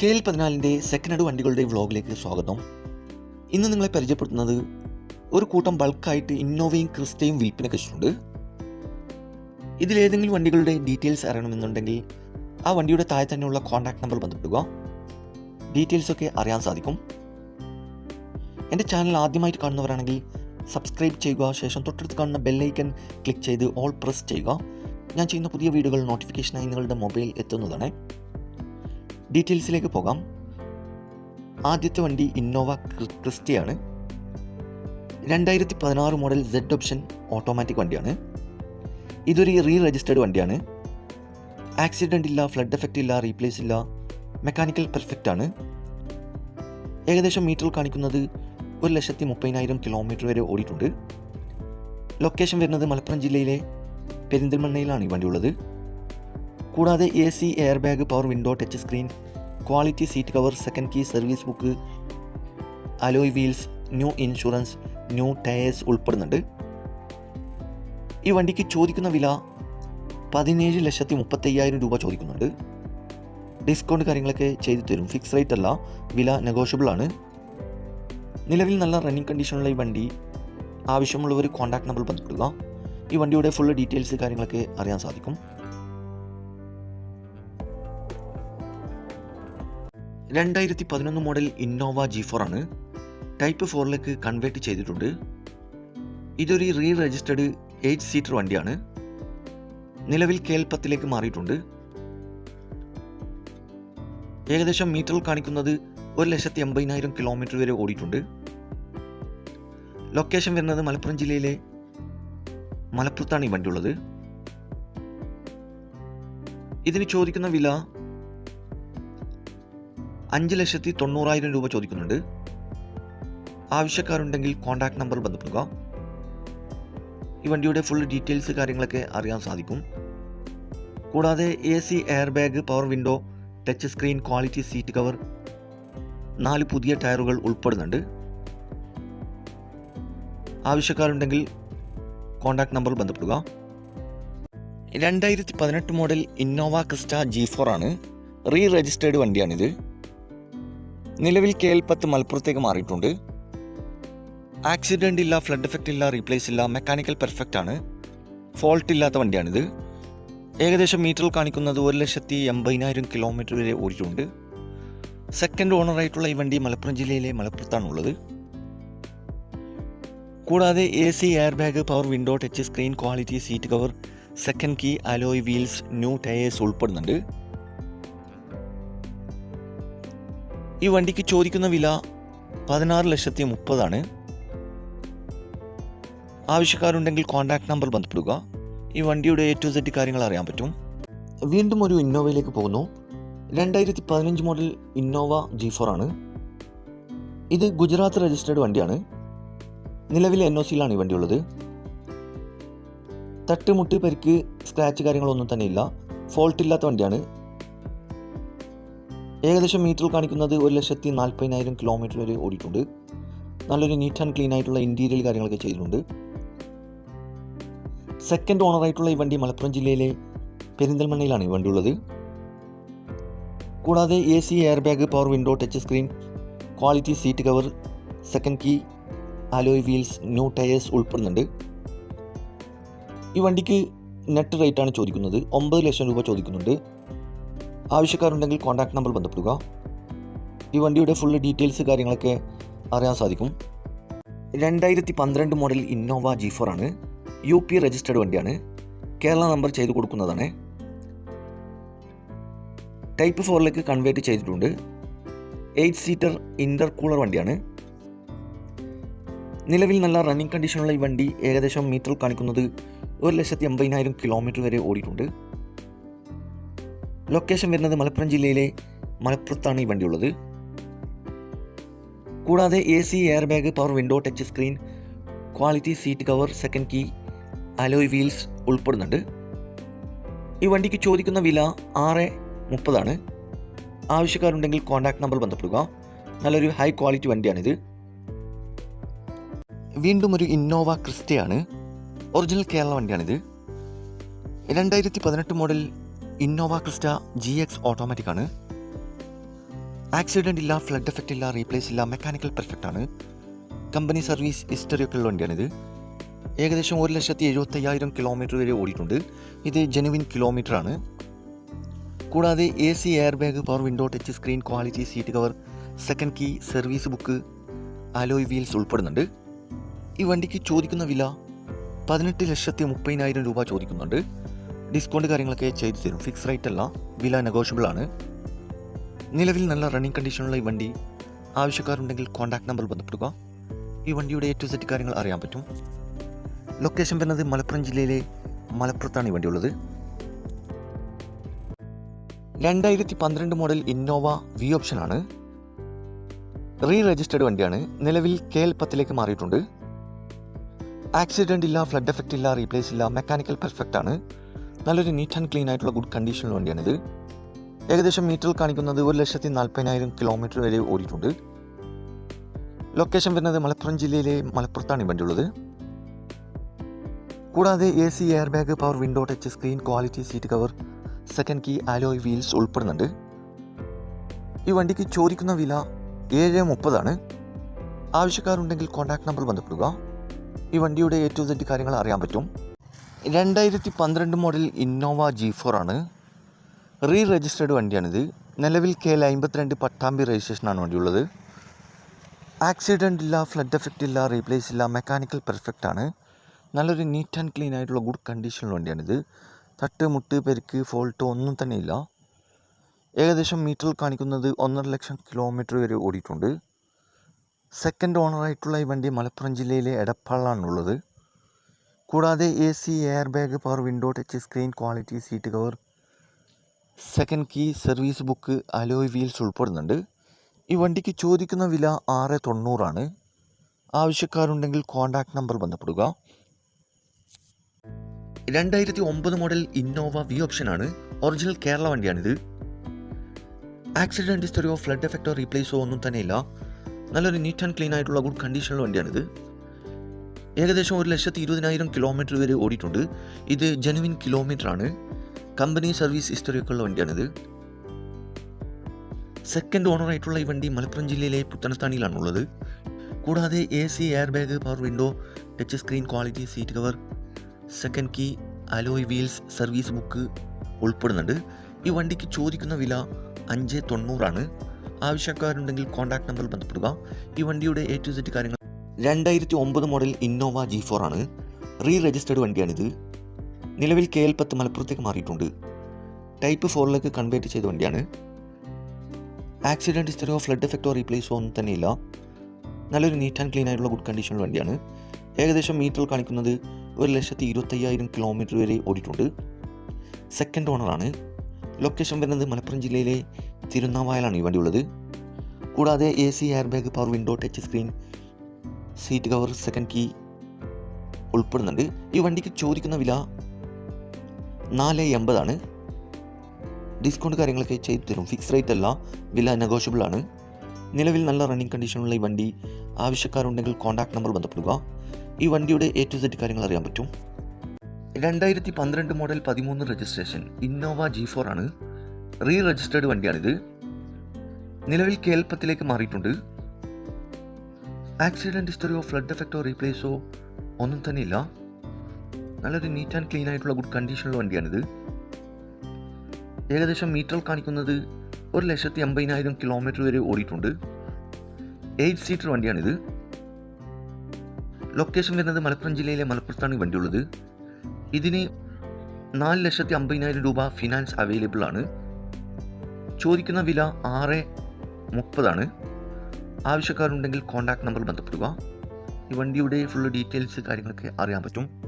K L പതിനാലിന്റെ second head വണ്ടികളുടെ വ്ളോഗിലേക്ക് സ്വാഗതം. ഇന്ന് നിങ്ങളെ പരിചയപ്പെടുത്തുന്നത് ഒരു കൂട്ടം ബൾക്കായിട്ട് ഇന്നോവയും ക്രിസ്റ്റയും വിൽപ്പനയ്ക്ക് വെച്ചിട്ടുണ്ട് ഇതിലേതെങ്കിലും വണ്ടികളുടെ ഡീറ്റെയിൽസ് അറിയണമെന്നുണ്ടെങ്കിൽ ആ വണ്ടിയുടെ താഴെ തന്നെയുള്ള കോൺടാക്ട് നമ്പർ ബന്ധപ്പെടുക. ഡീറ്റെയിൽസ് ഒക്കെ അറിയാൻ സാധിക്കും. എന്റെ ചാനൽ ആദ്യമായിട്ട് കാണുന്നവരാണെങ്കിൽ സബ്സ്ക്രൈബ് ചെയ്യുക ശേഷം തൊട്ടടുത്ത് കാണുന്ന ബെല്ലൈക്കൺ ക്ലിക്ക് ചെയ്ത് ഓൾ പ്രസ് ചെയ്യുക. ഞാൻ ചെയ്യുന്ന പുതിയ വീഡിയോകൾ നോട്ടിഫിക്കേഷനായി നിങ്ങളുടെ മൊബൈൽ എത്തുന്നതാണ്. ഡീറ്റെയിൽസിലേക്ക് പോകാം. ആദ്യത്തെ വണ്ടി ഇന്നോവ ക്രിസ്റ്റിയാണ്. രണ്ടായിരത്തി പതിനാറ് മോഡൽ സെഡ് ഓപ്ഷൻ ഓട്ടോമാറ്റിക് വണ്ടിയാണ്. ഇതൊരു റീ രജിസ്റ്റേർഡ് വണ്ടിയാണ്. ആക്സിഡന്റ് ഇല്ല ഫ്ലഡ് എഫക്റ്റ് ഇല്ല റീപ്ലേസ് ഇല്ല മെക്കാനിക്കൽ പെർഫെക്റ്റ് ആണ്. ഏകദേശം മീറ്റർ കാണിക്കുന്നത് ഒരു ലക്ഷത്തി മുപ്പതിനായിരം കിലോമീറ്റർ വരെ ഓടിയിട്ടുണ്ട്. ലൊക്കേഷൻ വരുന്നത് മലപ്പുറം ജില്ലയിലെ പെരിന്തൽമണ്ണയിലാണ് ഈ വണ്ടി ഉള്ളത്. കൂടാതെ A C air bag power window touch screen quality seat cover second key service book alloy wheels new insurance new tyres ഉൾപ്പെടുന്നുണ്ട്. ഈ വണ്ടിക്ക് ചോദിക്കുന്ന വില പതിനേഴ് ലക്ഷത്തി മുപ്പത്തയ്യായിരം രൂപ ചോദിക്കുന്നുണ്ട്. ഡിസ്കൗണ്ട് കാര്യങ്ങളൊക്കെ ചെയ്തു തരും ഫിക്സ് റേറ്റ് അല്ല വില നെഗോഷ്യബിൾ ആണ്. നിലവിൽ നല്ല റണ്ണിങ് കണ്ടീഷനുള്ള ഈ വണ്ടി ആവശ്യമുള്ളവർ കോൺടാക്ട് നമ്പർ ബന്ധപ്പെടുക. ഈ വണ്ടിയുടെ ഫുൾ ഡീറ്റെയിൽസ് കാര്യങ്ങളൊക്കെ അറിയാൻ സാധിക്കും. രണ്ടായിരത്തി പതിനൊന്ന് മോഡൽ ഇന്നോവ ജി ഫോർ ആണ് ടൈപ്പ് ഫോറിലേക്ക് കൺവേർട്ട് ചെയ്തിട്ടുണ്ട്. ഇതൊരു റീ രജിസ്റ്റേർഡ് എയ്റ്റ് സീറ്റർ വണ്ടിയാണ്. നിലവിൽ കേൽപ്പത്തിലേക്ക് മാറിയിട്ടുണ്ട്. ഏകദേശം മീറ്ററിൽ കാണിക്കുന്നത് ഒരു ലക്ഷത്തി എൺപതിനായിരം കിലോമീറ്റർ വരെ ഓടിയിട്ടുണ്ട്. ലൊക്കേഷൻ വരുന്നത് മലപ്പുറം ജില്ലയിലെ മലപ്പുറത്താണ് ഈ വണ്ടി ഉള്ളത്. ഇതിന് ചോദിക്കുന്ന വില അഞ്ച് ലക്ഷത്തി തൊണ്ണൂറായിരം രൂപ ചോദിക്കുന്നുണ്ട്. ആവശ്യക്കാരുണ്ടെങ്കിൽ കോൺടാക്ട് നമ്പർ ബന്ധപ്പെടുക. ഈ വണ്ടിയുടെ ഫുൾ ഡീറ്റെയിൽസ് കാര്യങ്ങളൊക്കെ അറിയാൻ സാധിക്കും. കൂടാതെ A C air bag power window touch screen quality seat cover നാല് പുതിയ ടയറുകൾ ഉൾപ്പെടുന്നുണ്ട്. ആവശ്യക്കാരുണ്ടെങ്കിൽ കോൺടാക്ട് നമ്പർ ബന്ധപ്പെടുക. രണ്ടായിരത്തി പതിനെട്ട് model Innova Crysta G four ആണ്. റീ രജിസ്റ്റേർഡ് വണ്ടിയാണിത്. നിലവിൽ കെ എൽ പത്ത് മലപ്പുറത്തേക്ക് മാറിയിട്ടുണ്ട്. ആക്സിഡന്റ് ഇല്ല ഫ്ലഡ് എഫക്റ്റ് ഇല്ല റീപ്ലേസ് ഇല്ല മെക്കാനിക്കൽ പെർഫെക്റ്റ് ആണ്. ഫോൾട്ട് ഇല്ലാത്ത വണ്ടിയാണിത്. ഏകദേശം മീറ്ററിൽ കാണിക്കുന്നത് ഒരു ലക്ഷത്തി എൺപതിനായിരം കിലോമീറ്റർ വരെ ഓടിയിട്ടുണ്ട്. സെക്കൻഡ് ഓണറായിട്ടുള്ള ഈ വണ്ടി മലപ്പുറം ജില്ലയിലെ മലപ്പുറത്താണുള്ളത്. കൂടാതെ A C air bag power window touch screen quality seat cover second key alloy wheels new tyres ഉൾപ്പെടുന്നുണ്ട്. ഈ വണ്ടിക്ക് ചോദിക്കുന്ന വില പതിനാറ് ലക്ഷത്തി മുപ്പതാണ്. ആവശ്യക്കാരുണ്ടെങ്കിൽ കോൺടാക്ട് നമ്പർ ബന്ധപ്പെടുക. ഈ വണ്ടിയുടെ എ ടു സെറ്റ് കാര്യങ്ങൾ അറിയാൻ പറ്റും. വീണ്ടും ഒരു ഇന്നോവയിലേക്ക് പോകുന്നു. രണ്ടായിരത്തി പതിനഞ്ച് മോഡൽ ഇന്നോവ ജി ഫോർ ആണ്. ഇത് ഗുജറാത്ത് രജിസ്റ്റേർഡ് വണ്ടിയാണ്. നിലവിൽ എൻ ഒ സിയിലാണ് ഈ വണ്ടിയുള്ളത്. തട്ടുമുട്ട് പരിക്ക് സ്ക്രാച്ച് കാര്യങ്ങളൊന്നും തന്നെ ഇല്ല ഫോൾട്ട് ഇല്ലാത്ത വണ്ടിയാണ്. ഏകദേശം മീറ്ററിൽ കാണിക്കുന്നത് ഒരു ലക്ഷത്തി നാൽപ്പതിനായിരം കിലോമീറ്റർ വരെ ഓടിയിട്ടുണ്ട്. നല്ലൊരു നീറ്റ് ആൻഡ് ക്ലീൻ ആയിട്ടുള്ള ഇന്റീരിയൽ കാര്യങ്ങളൊക്കെ ചെയ്തിട്ടുണ്ട്. സെക്കൻഡ് ഓണറായിട്ടുള്ള ഈ വണ്ടി മലപ്പുറം ജില്ലയിലെ പെരിന്തൽമണ്ണയിലാണ് ഈ വണ്ടി ഉള്ളത്. കൂടാതെ A C air bag power window touch screen quality seat cover second key alloy wheels new tyres ഉൾപ്പെടുന്നുണ്ട്. ഈ വണ്ടിക്ക് നെറ്റ് റേറ്റാണ് ചോദിക്കുന്നത്. ഒമ്പത് ലക്ഷം രൂപ ചോദിക്കുന്നുണ്ട്. ആവശ്യക്കാരുണ്ടെങ്കിൽ കോൺടാക്ട് നമ്പർ ബന്ധപ്പെടുക. ഈ വണ്ടിയുടെ ഫുൾ ഡീറ്റെയിൽസ് കാര്യങ്ങളൊക്കെ അറിയാൻ സാധിക്കും. രണ്ടായിരത്തി പന്ത്രണ്ട് മോഡൽ ഇന്നോവ ജി ഫോർ ആണ്. യു പി രജിസ്റ്റേർഡ് വണ്ടിയാണ്. കേരള നമ്പർ ചെയ്ത് കൊടുക്കുന്നതാണ്. ടൈപ്പ് ഫോറിലേക്ക് കൺവേർട്ട് ചെയ്തിട്ടുണ്ട്. എയ്റ്റ് സീറ്റർ ഇന്റർ കൂളർ വണ്ടിയാണ്. നിലവിൽ നല്ല റണ്ണിങ് കണ്ടീഷനുള്ള ഈ വണ്ടി ഏകദേശം മീറ്റർ കാണിക്കുന്നത് ഒരു ലക്ഷത്തി എൺപതിനായിരം കിലോമീറ്റർ വരെ ഓടിയിട്ടുണ്ട്. ലൊക്കേഷൻ വരുന്നത് മലപ്പുറം ജില്ലയിലെ മലപ്പുറത്താണ് ഈ വണ്ടി ഉള്ളത് കൂടാതെ A C air bag power window touch screen quality seat cover second key alloy wheels ഉൾപ്പെടുന്നുണ്ട്. ഈ വണ്ടിക്ക് ചോദിക്കുന്ന വില ആറ് മുപ്പതാണ്. ആവശ്യക്കാരുണ്ടെങ്കിൽ കോൺടാക്ട് നമ്പർ ബന്ധപ്പെടുക. നല്ലൊരു ഹൈ ക്വാളിറ്റി വണ്ടിയാണിത്. വീണ്ടും ഒരു ഇന്നോവ ക്രിസ്റ്റയാണ് ഒറിജിനൽ കേരള വണ്ടിയാണിത്. രണ്ടായിരത്തി പതിനെട്ട് model Innova Crysta G X automatic ആണ്. ആക്സിഡന്റ് ഇല്ല ഫ്ലഡ് എഫക്റ്റ് ഇല്ല റീപ്ലേസ് ഇല്ല മെക്കാനിക്കൽ പെർഫെക്റ്റ് ആണ്. കമ്പനി സർവീസ് ഹിസ്റ്ററി ഒക്കെ ഉള്ള വണ്ടിയാണിത് ഏകദേശം ഒരു ലക്ഷത്തി എഴുപത്തയ്യായിരം കിലോമീറ്റർ വരെ ഓടിയിട്ടുണ്ട്. ഇത് ജെനുവിൻ കിലോമീറ്റർ ആണ്. കൂടാതെ A C air bag power window touch screen quality seat cover second key service book alloy wheels ഉൾപ്പെടുന്നുണ്ട്. ഈ വണ്ടിക്ക് ചോദിക്കുന്ന വില പതിനെട്ട് ലക്ഷത്തി മുപ്പതിനായിരം രൂപ ചോദിക്കുന്നുണ്ട്. ഡിസ്കൗണ്ട് കാര്യങ്ങളൊക്കെ ചെയ്തു തരും. ഫിക്സ് റേറ്റ് അല്ല വില നെഗോഷ്യബിൾ ആണ്. നിലവിൽ നല്ല റണ്ണിങ് കണ്ടീഷനുള്ള ഈ വണ്ടി ആവശ്യക്കാരുണ്ടെങ്കിൽ കോൺടാക്ട് നമ്പർ ബന്ധപ്പെടുക. ഈ വണ്ടിയുടെ ഏറ്റവും സെറ്റ് കാര്യങ്ങൾ അറിയാൻ പറ്റും. ലൊക്കേഷൻ വരുന്നത് മലപ്പുറം ജില്ലയിലെ മലപ്പുറത്താണ് ഈ വണ്ടി ഉള്ളത്. രണ്ടായിരത്തി പന്ത്രണ്ട് മോഡൽ ഇന്നോവ വി ഓപ്ഷൻ ആണ്. റീ രജിസ്റ്റേർഡ് വണ്ടിയാണ്. നിലവിൽ കെ എൽ പത്തിലേക്ക് മാറിയിട്ടുണ്ട്. ആക്സിഡന്റ് ഇല്ല ഫ്ലഡ് എഫക്റ്റ് ഇല്ല റീപ്ലേസ് ഇല്ല മെക്കാനിക്കൽ പെർഫെക്റ്റ് ആണ്. നല്ലൊരു നീറ്റ് ആൻഡ് ക്ലീൻ ആയിട്ടുള്ള ഗുഡ് കണ്ടീഷനുള്ള വണ്ടിയാണിത്. ഏകദേശം മീറ്ററിൽ കാണിക്കുന്നത് ഒരു ലക്ഷത്തി നാൽപ്പതിനായിരം കിലോമീറ്റർ വരെ ഓടിയിട്ടുണ്ട്. ലൊക്കേഷൻ വരുന്നത് മലപ്പുറം ജില്ലയിലെ മലപ്പുറത്താണ് ഈ വണ്ടിയുള്ളത്. കൂടാതെ A C air bag power window touch screen quality seat cover second key alloy wheels ഉൾപ്പെടുന്നുണ്ട്. ഈ വണ്ടിക്ക് ചോദിക്കുന്ന വില ഏഴ് മുപ്പതാണ്. ആവശ്യക്കാരുണ്ടെങ്കിൽ കോൺടാക്ട് നമ്പർ ബന്ധപ്പെടുക. ഈ വണ്ടിയുടെ എ ടു കാര്യങ്ങൾ അറിയാൻ പറ്റും. രണ്ടായിരത്തി പന്ത്രണ്ട് മോഡൽ ഇന്നോവ ജി ഫോർ ആണ്. റീ രജിസ്റ്റേർഡ് വണ്ടിയാണിത്. നിലവിൽ കെ എൽ അമ്പത്തിരണ്ട് പട്ടാമ്പി രജിസ്ട്രേഷനാണ് വണ്ടിയുള്ളത്. ആക്സിഡന്റ് ഇല്ല ഫ്ലഡ് എഫക്റ്റ് ഇല്ല റീപ്ലേസ് ഇല്ല മെക്കാനിക്കൽ പെർഫെക്റ്റ് ആണ്. നല്ലൊരു നീറ്റ് ആൻഡ് ക്ലീൻ ആയിട്ടുള്ള ഗുഡ് കണ്ടീഷനുള്ള വണ്ടിയാണിത്. തട്ട് മുട്ട് പെരുക്ക് ഫോൾട്ട് ഒന്നും തന്നെ ഇല്ല. ഏകദേശം മീറ്ററിൽ കാണിക്കുന്നത് ഒന്നര ലക്ഷം കിലോമീറ്റർ വരെ ഓടിയിട്ടുണ്ട്. സെക്കൻഡ് ഓണറായിട്ടുള്ള ഈ വണ്ടി മലപ്പുറം ജില്ലയിലെ എടപ്പാളിലാണുള്ളത് കൂടാതെ A C air bag power window touch screen quality seat cover second key service book alloy wheels ഉൾപ്പെടുന്നുണ്ട്. ഈ വണ്ടിക്ക് ചോദിക്കുന്ന വില ആറ് തൊണ്ണൂറാണ്. ആവശ്യക്കാരുണ്ടെങ്കിൽ കോൺടാക്ട് നമ്പർ ബന്ധപ്പെടുക. രണ്ടായിരത്തി ഒമ്പത് മോഡൽ ഇന്നോവ വി ഓപ്ഷൻ ആണ്. ഒറിജിനൽ കേരള വണ്ടിയാണിത്. ആക്സിഡന്റ് ഹിസ്റ്ററിയോ ഫ്ലഡ് എഫക്റ്റോ റീപ്ലേസോ ഒന്നും തന്നെയില്ല. നല്ലൊരു നീറ്റ് ആൻഡ് ക്ലീൻ ആയിട്ടുള്ള ഗുഡ് കണ്ടീഷനുള്ള വണ്ടിയാണിത്. ഏകദേശം ഒരു ലക്ഷത്തി ഇരുപതിനായിരം കിലോമീറ്റർ വരെ ഓടിയിട്ടുണ്ട്. ഇത് ജെനുവിൻ കിലോമീറ്റർ ആണ് കമ്പനി സർവീസ് ഹിസ്റ്ററി ഒക്കെ ഉള്ള വണ്ടിയാണിത്. സെക്കൻഡ് ഓണർ ആയിട്ടുള്ള ഈ വണ്ടി മലപ്പുറം ജില്ലയിലെ പുത്തനത്താണിയിലാണുള്ളത്. കൂടാതെ A C air bag power window touch screen quality seat cover second key alloy wheels service book ഉൾപ്പെടുന്നുണ്ട്. ഈ വണ്ടിക്ക് ചോദിക്കുന്ന വില അഞ്ച് തൊണ്ണൂറാണ്. ആവശ്യക്കാരുണ്ടെങ്കിൽ കോൺടാക്ട് നമ്പർ ബന്ധപ്പെടുക. ഈ വണ്ടിയുടെ എ ടു സെറ്റ് കാര്യങ്ങൾ രണ്ടായിരത്തി ഒമ്പത് മോഡൽ ഇന്നോവ ജി ഫോർ ആണ്. റീ രജിസ്റ്റേർഡ് വണ്ടിയാണിത്. നിലവിൽ കെ എൽ പത്ത് മലപ്പുറത്തേക്ക് മാറിയിട്ടുണ്ട്. ടൈപ്പ് ഫോറിലേക്ക് കൺവേർട്ട് ചെയ്ത വണ്ടിയാണ്. ആക്സിഡന്റ് ഹിസ്റ്ററിയോ ഫ്ലഡ് എഫക്റ്റോ റീപ്ലേസോ ഒന്നും തന്നെയില്ല. നല്ലൊരു നീറ്റ് ആൻഡ് ക്ലീൻ ആയിട്ടുള്ള ഗുഡ് കണ്ടീഷനുള്ള വണ്ടിയാണ്. ഏകദേശം മീറ്റർ കാണിക്കുന്നത് ഒരു ലക്ഷത്തി ഇരുപത്തയ്യായിരം കിലോമീറ്റർ വരെ ഓടിയിട്ടുണ്ട്. സെക്കൻഡ് ഓണറാണ് ലൊക്കേഷൻ വരുന്നത് മലപ്പുറം ജില്ലയിലെ തിരുനാവായലാണ് ഈ വണ്ടി ഉള്ളത്. കൂടാതെ A C air bag power window touch screen seat cover second key ഉൾപ്പെടുന്നുണ്ട്. ഈ വണ്ടിക്ക് ചോദിക്കുന്ന വില നാല് എൺപതാണ്. ഡിസ്കൗണ്ട് കാര്യങ്ങളൊക്കെ ചെയ്തു തരും. ഫിക്സ് റേറ്റ് അല്ല വില നെഗോഷ്യബിൾ ആണ്. നിലവിൽ നല്ല റണ്ണിങ് കണ്ടീഷനുള്ള ഈ വണ്ടി ആവശ്യക്കാരുണ്ടെങ്കിൽ കോൺടാക്ട് നമ്പർ ബന്ധപ്പെടുക. ഈ വണ്ടിയുടെ എ ടു സെറ്റ് കാര്യങ്ങൾ അറിയാൻ പറ്റും. രണ്ടായിരത്തി പന്ത്രണ്ട് മോഡൽ പതിമൂന്ന് രജിസ്ട്രേഷൻ ഇന്നോവ ജി ഫോർ ആണ്. റീ രജിസ്റ്റേർഡ് വണ്ടിയാണിത്. നിലവിൽ കേൽപ്പത്തിലേക്ക് മാറിയിട്ടുണ്ട്. ആക്സിഡന്റ് ഹിസ്റ്ററിയോ ഫ്ലഡ് എഫക്റ്റോ റീപ്ലേസോ ഒന്നും തന്നെ ഇല്ല നല്ലൊരു നീറ്റ് ആൻഡ് ക്ലീൻ ആയിട്ടുള്ള ഗുഡ് കണ്ടീഷനുള്ള വണ്ടിയാണിത്. ഏകദേശം മീറ്ററിൽ കാണിക്കുന്നത് ഒരു ലക്ഷത്തി അമ്പതിനായിരം കിലോമീറ്റർ വരെ ഓടിയിട്ടുണ്ട്. Eight seater വണ്ടിയാണിത്. ലൊക്കേഷൻ വരുന്നത് മലപ്പുറം ജില്ലയിലെ മലപ്പുറത്താണ് ഈ വണ്ടിയുള്ളത് ഇതിന് നാല് ലക്ഷത്തി അമ്പതിനായിരം രൂപ ഫിനാൻസ് അവൈലബിൾ ആണ്. ചോദിക്കുന്ന വില ആറ് മുപ്പതാണ്. ആവശ്യക്കാരുണ്ടെങ്കിൽ കോൺടാക്ട് നമ്പർ ബന്ധപ്പെടുക. ഈ വണ്ടിയുടെ ഫുൾ ഡീറ്റെയിൽസ് കാര്യങ്ങളൊക്കെ അറിയാൻ പറ്റും.